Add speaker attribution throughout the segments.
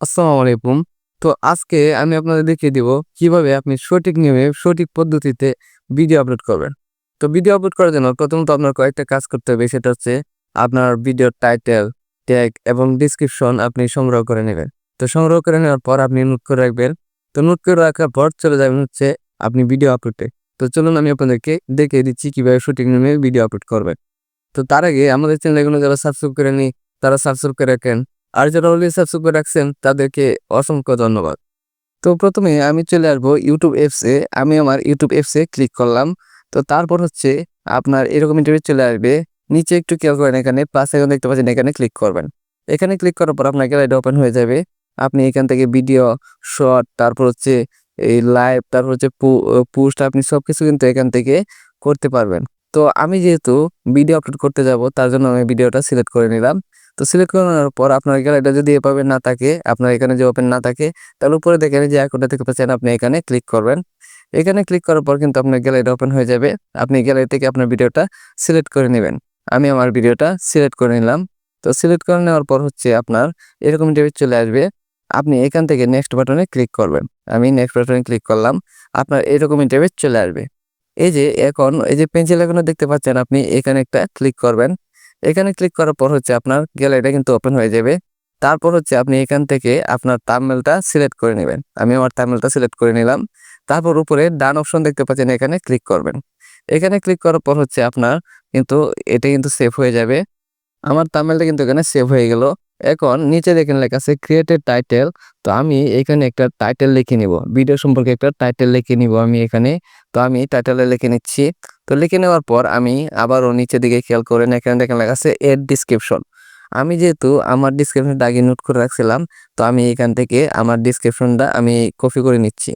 Speaker 1: আসসালামু আলাইকুম। তো আজকে আমি আপনাদের দেখিয়ে দিব কীভাবে আপনি সঠিক নিয়মে সঠিক পদ্ধতিতে ভিডিও আপলোড করবেন। তো ভিডিও আপলোড করার জন্য প্রথমত আপনার কয়েকটা কাজ করতে হবে, সেটা হচ্ছে আপনার ভিডিওর টাইটেল, ট্যাগ এবং ডিসক্রিপশন আপনি সংগ্রহ করে নেবেন। তো সংগ্রহ করে নেওয়ার পর আপনি নোট করে রাখবেন। তো নোট করে রাখার পর চলে যাবেন হচ্ছে আপনি ভিডিও আপলোডে। তো চলুন আমি আপনাদেরকে দেখিয়ে দিচ্ছি কীভাবে সঠিক নিয়মে ভিডিও আপলোড করবেন। তো তার আগে আমাদের চ্যানেলগুলো যারা সাবস্ক্রাইব করে নি তারা সাবস্ক্রাইব করে রাখেন। আর যারা অলরেডি সাবস্ক্রাইব করে রাখছেন, তাদেরকে অসংখ্য ধন্যবাদ। তো প্রথমে আমি চলে আসব ইউটিউব অ্যাপসে আমি আমার ইউটিউব অ্যাপসে ক্লিক করলাম। তো তারপর হচ্ছে আপনার এরকম ইন্টারভিউ চলে আসবে। নিচে একটু খেয়াল করেন এখানে প্লাস এখন দেখতে পাচ্ছেন এখানে ক্লিক করবেন। এখানে ক্লিক করার পর আপনার গ্যালারিটা ওপেন হয়ে যাবে। আপনি এখান থেকে ভিডিও শর্ট তারপর হচ্ছে এই লাইভ তারপর হচ্ছে পোস্ট আপনি সব কিছু কিন্তু এখান থেকে করতে পারবেন। তো আমি যেহেতু ভিডিও আপলোড করতে যাব, তার জন্য আমি ভিডিওটা সিলেক্ট করে নিলাম। তো সিলেক্ট করে নেওয়ার পর আপনার গ্যালারিটা যদি এভাবে না থাকে, আপনার এখানে যে ওপেন না থাকে, তাহলে উপরে দেখেন যে আইকনটা থেকে পাচ্ছেন আপনি এখানে ক্লিক করবেন। এখানে ক্লিক করার পর কিন্তু আপনার গ্যালারিটা ওপেন হয়ে যাবে। আপনি গ্যালারি থেকে আপনার ভিডিওটা সিলেক্ট করে নেবেন। আমি আমার ভিডিওটা সিলেক্ট করে নিলাম। তো সিলেক্ট করে নেওয়ার পর হচ্ছে আপনার এরকম ইন্টারভিউ চলে আসবে। আপনি এখান থেকে নেক্সট বাটনে ক্লিক করবেন। আমি নেক্সট বাটনে ক্লিক করলাম। আপনার এরকম ইন্টারভিউ চলে আসবে। এই যে এখন, এই যে পেন্সিল এখনও দেখতে পাচ্ছেন আপনি, এখানে একটা ক্লিক করবেন। এখানে ক্লিক করার পর হচ্ছে আপনার গ্যালারিটা কিন্তু ওপেন হয়ে যাবে। তারপর হচ্ছে আপনি এখান থেকে আপনার তামমেলটা সিলেক্ট করে নেবেন। আমি আমার তামমেলটা সিলেক্ট করে নিলাম। তারপর উপরে ডান অপশন দেখতে পাচ্ছেন, এখানে ক্লিক করবেন। এখানে ক্লিক করার পর হচ্ছে আপনার কিন্তু এটা কিন্তু সেভ হয়ে যাবে। আমার তামিলটা কিন্তু এখানে সেভ হয়ে গেল। এখন নিচে দেখেন লেখা আছে ক্রিয়েটেড টাইটেল তো আমি এখানে একটা টাইটেল লিখে নিব। ভিডিও সম্পর্কে একটা টাইটেল লিখে নিব আমি এখানে। তো আমি টাইটেলে লিখে নিচ্ছি। তো লিখে নেওয়ার পর আমি আবারও নিচের দিকে খেয়াল করেন, এখানে দেখেন লেখা আছে এড ডিসক্রিপশন আমি যেহেতু আমার ডিসক্রিপশনটা আগে নোট করে রাখছিলাম, তো আমি এখান থেকে আমার ডিসক্রিপশনটা আমি কপি করে নিচ্ছি।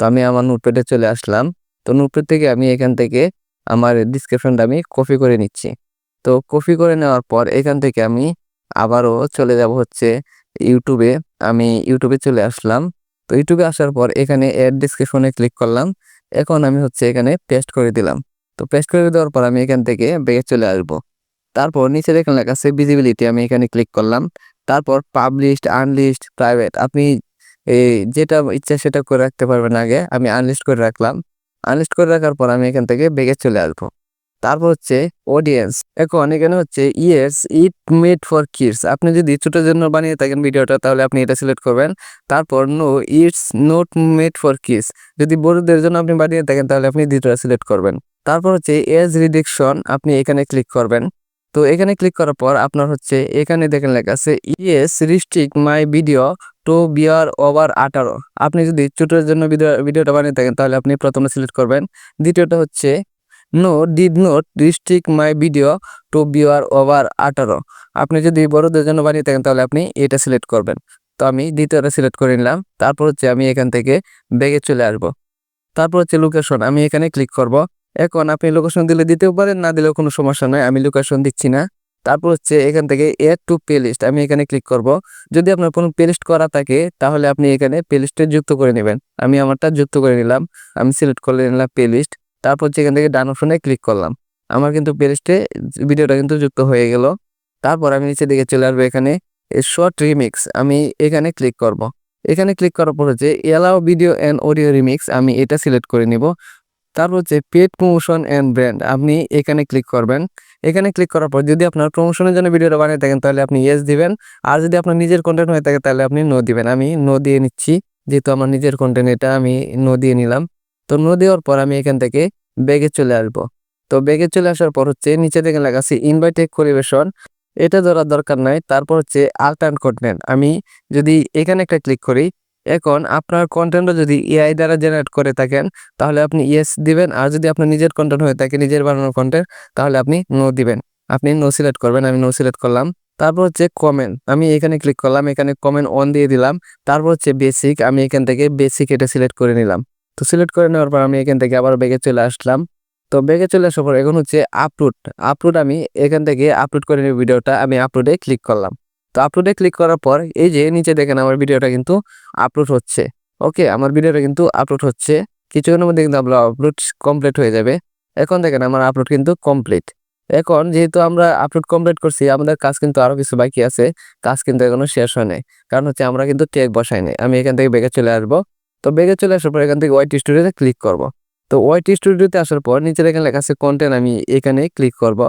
Speaker 1: তো আমি আমার নোটপ্যাডে চলে আসলাম, তো নোটপ্যাড থেকে আমি এখান থেকে আমার ডিসক্রিপশনটা আমি কপি করে নিচ্ছি। তো কপি করে নেওয়ার পর এখান থেকে আমি আবারও চলে যাব হচ্ছে ইউটিউবে আমি ইউটিউবে চলে আসলাম। তো ইউটিউবে আসার পর এখানে অ্যাড ডিসক্রিপশনে ক্লিক করলাম, এখন আমি হচ্ছে এখানে পেস্ট করে দিলাম। তো পেস্ট করে দেওয়ার পর আমি এখান থেকে বেগে চলে আসব। তারপর নিচে দেখেন লেখা আছে ভিজিবিলিটি আমি এখানে ক্লিক করলাম। তারপর পাবলিশড আনলিস্ট প্রাইভেট আপনি এই যেটা ইচ্ছা সেটা করে রাখতে পারবেন আগে, আমি আনলিস্ট করে রাখলাম। আনলিস্ট করে রাখার পর আমি এখান থেকে বেগে চলে আসব। তারপর হচ্ছে অডিয়েন্স এখন এখানে হচ্ছে yes it made for kids আপনি যদি ছোটোর জন্য বানিয়ে থাকেন ভিডিওটা, তাহলে আপনি এটা সিলেক্ট করবেন। তারপর no it's not made for kids যদি বড়দের জন্য আপনি বানিয়ে থাকেন, তাহলে আপনি দ্বিতীয়টা সিলেক্ট করবেন। তারপর হচ্ছে এজ রিডিকশন আপনি এখানে ক্লিক করবেন। তো এখানে ক্লিক করার পর আপনার হচ্ছে এখানে দেখেন লেখা আছে, yes restrict my video to beer over আঠারো। আপনি যদি ছোটোর জন্য ভিডিও, ভিডিওটা বানিয়ে থাকেন, তাহলে আপনি প্রথমে সিলেক্ট করবেন। দ্বিতীয়টা হচ্ছে, no, did not restrict my video to beer over আঠারো। আপনি যদি বড়দের জন্য বানিয়ে থাকেন, তাহলে আপনি এটা সিলেক্ট করবেন। তো আমি দ্বিতীয়টা সিলেক্ট করে নিলাম। তারপর হচ্ছে আমি এখান থেকে ব্যাগে চলে আসব। তারপর হচ্ছে লোকেশন, আমি এখানে ক্লিক করব। এখন আপনি লোকেশন দিলে দিতেও পারেন, না দিলেও কোনো সমস্যা নয় আমি লোকেশন দিচ্ছি না। তারপর হচ্ছে এখান থেকে এড টু প্লে লিস্ট আমি এখানে ক্লিক করব। যদি আপনার কোনো প্লে লিস্ট করা থাকে, তাহলে আপনি এখানে প্লে লিস্টে যুক্ত করে নেবেন। আমি আমারটা যুক্ত করে নিলাম, আমি সিলেক্ট করে নিলাম প্লে লিস্ট তারপর হচ্ছে এখান থেকে ডান অপশনে ক্লিক করলাম। আমার কিন্তু প্লে লিস্টে ভিডিওটা কিন্তু যুক্ত হয়ে গেল। তারপর আমি নিচে দিকে চলে আসব এখানে শর্ট রিমিক্স আমি এখানে ক্লিক করব। এখানে ক্লিক করার পর হচ্ছে allow video and audio remix আমি এটা সিলেক্ট করে নিব। তারপর হচ্ছে পেড প্রমোশন অ্যান্ড ব্র্যান্ড আপনি এখানে ক্লিক করবেন। এখানে ক্লিক করার পর যদি আপনার প্রমোশনের জন্য ভিডিওটা বানিয়ে থাকেন, তাহলে আপনি ইয়েস দিবেন। আর যদি আপনার নিজের কন্টেন্ট হয়ে থাকে, তাহলে আপনি নো দিবেন। আমি নো দিয়ে নিচ্ছি। যেহেতু আমার নিজের কন্টেন্ট এটা আমি নো দিয়ে নিলাম। তো নো দেওয়ার পর আমি এখান থেকে ব্যাগে চলে আসব। তো ব্যাগে চলে আসার পর হচ্ছে নিচে থেকে লেখা আছে ইনভাইটেড পরিবেশন। এটা ধরার দরকার নাই। তারপর হচ্ছে আল্টার্ন কন্টেন্ট আমি যদি এখানে একটা ক্লিক করি এখন আপনার কন্টেন্টও যদি এআই দ্বারা জেনারেট করে থাকেন, তাহলে আপনি ইয়েস দিবেন। আর যদি আপনার নিজের কন্টেন্ট হয়ে থাকে, নিজের বানানো কন্টেন্ট তাহলে আপনি নো দিবেন। আপনি নো সিলেক্ট করবেন, আমি নো সিলেক্ট করলাম। তারপর হচ্ছে কমেন্ট আমি এখানে ক্লিক করলাম, এখানে কমেন্ট অন দিয়ে দিলাম। তারপর হচ্ছে বেসিক আমি এখান থেকে বেসিক এটা সিলেক্ট করে নিলাম। তো সিলেক্ট করে নেওয়ার পর আমি এখান থেকে আবার ব্যাগে চলে আসলাম। তো ব্যাগে চলে আসার পর এখন হচ্ছে আপলোড আপলোড আমি এখান থেকে আপলোড করে নিব ভিডিওটা। আমি আপলোডে ক্লিক করলাম। তো আপলোডে ক্লিক করার পর এই যে নিচে দেখেন আমার ভিডিওটা কিন্তু আপলোড হচ্ছে। ওকে আমার ভিডিওটা কিন্তু আপলোড হচ্ছে। কিছুক্ষণের মধ্যে কিন্তু আপনার আপলোড কমপ্লিট হয়ে যাবে। এখন দেখেন আমার আপলোড কিন্তু কমপ্লিট এখন যেহেতু আমরা আপলোড কমপ্লিট করছি, আমাদের কাজ কিন্তু আরও কিছু বাকি আছে। কাজ কিন্তু এখনও শেষ হয় নাই। কারণ হচ্ছে আমরা কিন্তু ট্যাগ বসাই নাই। আমি এখান থেকে বেগে চলে আসব। তো বেগে চলে আসার পর এখান থেকে ওয়াইটি স্টুডিওতে ক্লিক করব। তো ওয়াইটি স্টুডিওতে আসার পর নিচের এখানে লেখা আছে কন্টেন্ট আমি এখানে ক্লিক করব।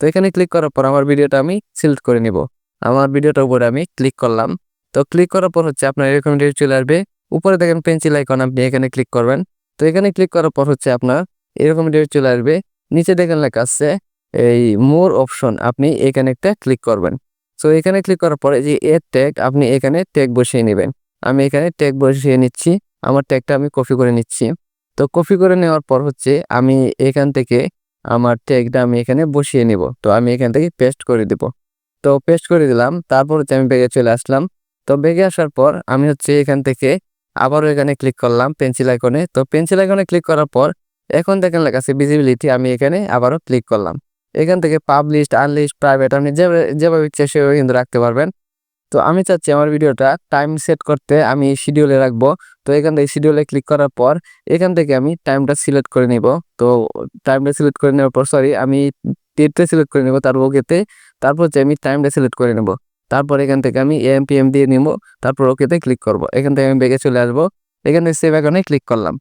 Speaker 1: তো এখানে ক্লিক করার পর আমার ভিডিওটা আমি সিলেক্ট করে নিব। আমার ভিডিওটার উপরে আমি ক্লিক করলাম। তো ক্লিক করার পর হচ্ছে আপনার এরকম ভিডিও চলে আসবে। উপরে দেখেন পেন্সিল আইকন আপনি এখানে ক্লিক করবেন। তো এখানে ক্লিক করার পর হচ্ছে আপনার এরকম ভিডিও চলে আসবে। নিচে দেখেন লেখা আছে, এই মোর অপশন আপনি এখানে একটা ক্লিক করবেন। সো এখানে ক্লিক করার পরে যে এর ট্যাগ আপনি এখানে ট্যাগ বসিয়ে নেবেন। আমি এখানে ট্যাগ বসিয়ে নিচ্ছি। আমার ট্যাগটা আমি কপি করে নিচ্ছি। তো কপি করে নেওয়ার পর হচ্ছে আমি এখান থেকে আমার ট্যাগটা আমি এখানে বসিয়ে নিব। তো আমি এখান থেকে পেস্ট করে দিব। তো পেস্ট করে দিলাম, তারপর হচ্ছে আমি বেগে চলে আসলাম। তো বেগে আসার পর আমি হচ্ছে এখান থেকে আবারও এখানে ক্লিক করলাম পেন্সিল আইকনে তো পেন্সিল আইকনে ক্লিক করার পর এখন দেখেন লেখা আছে ভিজিবিলিটি আমি এখানে আবারও ক্লিক করলাম। এখান থেকে পাবলিশড আনলিস্ট প্রাইভেট আপনি যেভাবে ইচ্ছে সেভাবে কিন্তু রাখতে পারবেন। তো আমি চাচ্ছি আমার ভিডিওটা টাইম সেট করতে আমি শিডিউলে রাখব। তো এখান থেকে শিডিউলে ক্লিক করার পর এখান থেকে আমি টাইমটা সিলেক্ট করে নিব। তো টাইমটা সিলেক্ট করে নেওয়ার পর সরি আমি ডেটটা সিলেক্ট করে নেব তারপর ওকেতে তারপর হচ্ছে আমি টাইমটা সিলেক্ট করে নেব। তারপর এখান থেকে আমি এম পি এম দিয়ে নেব। তারপর ওকেতে ক্লিক করব। এখান থেকে আমি বেগে চলে আসব। এখান সেভ এখানে ক্লিক করলাম।